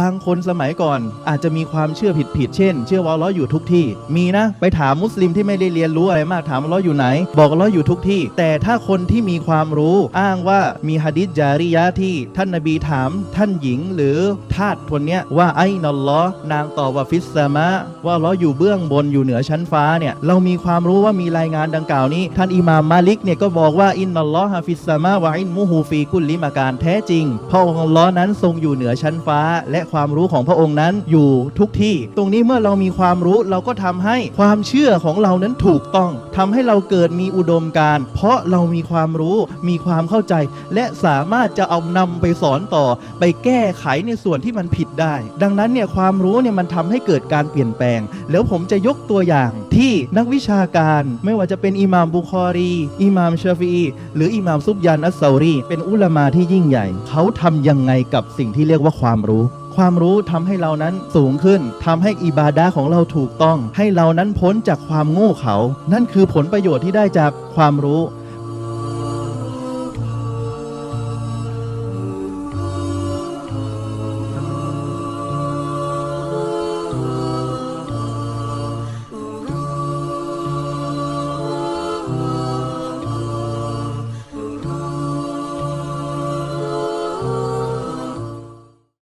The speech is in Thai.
บางคนสมัยก่อนอาจจะมีความเชื่อผิดๆ เช่น เชื่อว่าอัลเลอฮ์อยู่ทุกที่ มีนะ ไปถามมุสลิมที่ไม่ได้เรียนรู้อะไรมากถามว่าอัลเลอฮ์อยู่ไหน บอกอัลเลอฮ์อยู่ทุกที่ แต่ถ้าคนที่มีความรู้อ้างว่ามีฮะดิษจาริยะที่ท่านนบีถามท่านหญิงหรือทาสคนเนี้ยว่าไอ้นัลลอฮ์นางตอบว่าฟิสซามะว่าอัลเลอฮ์อยู่เบื้องบนอยู่เหนือชั้นฟ้าเนี่ยเรามีความรู้ว่ามีรายงานดังกล่าวนี้ ท่านอิหม่ามมาลิกเนี่ยก็บอกว่าอินนัลลอฮะฟิสซามะวะอินมูฮูฟีกุลลิมาการแท้จริงพระองค์อัลเลอนั้นทรงอยู่เหนือชั้นฟ้าและความรู้ของพระองค์นั้นอยู่ทุกที่ ตรงนี้เมื่อเรามีความรู้เราก็ทำให้ความเชื่อของเรานั้นถูกต้องทำให้เราเกิดมีอุดมการเพราะเรามีความรู้มีความเข้าใจ และสามารถจะเอานำไปสอนต่อ ไปแก้ไขในส่วนที่มันผิดได้ ดังนั้นเนี่ยความรู้เนี่ยมันทำให้เกิดการเปลี่ยนแปลง แล้วผมจะยกตัวอย่างที่นักวิชาการไม่ว่าจะเป็นอิหม่ามบุคอรี อิหม่ามชาฟีอีหรืออิหม่ามซุบยานอัสซารี เป็นอุลามาที่ยิ่งใหญ่ เขาทำยังไงกับสิ่งที่เรียกว่าความรู้ ความรู้ทำให้เรานั้นสูงขึ้นทำให้อิบาดาของเราถูกต้อง ให้เรานั้นพ้นจากความโง่เขานั่นคือผลประโยชน์ที่ได้จากความรู้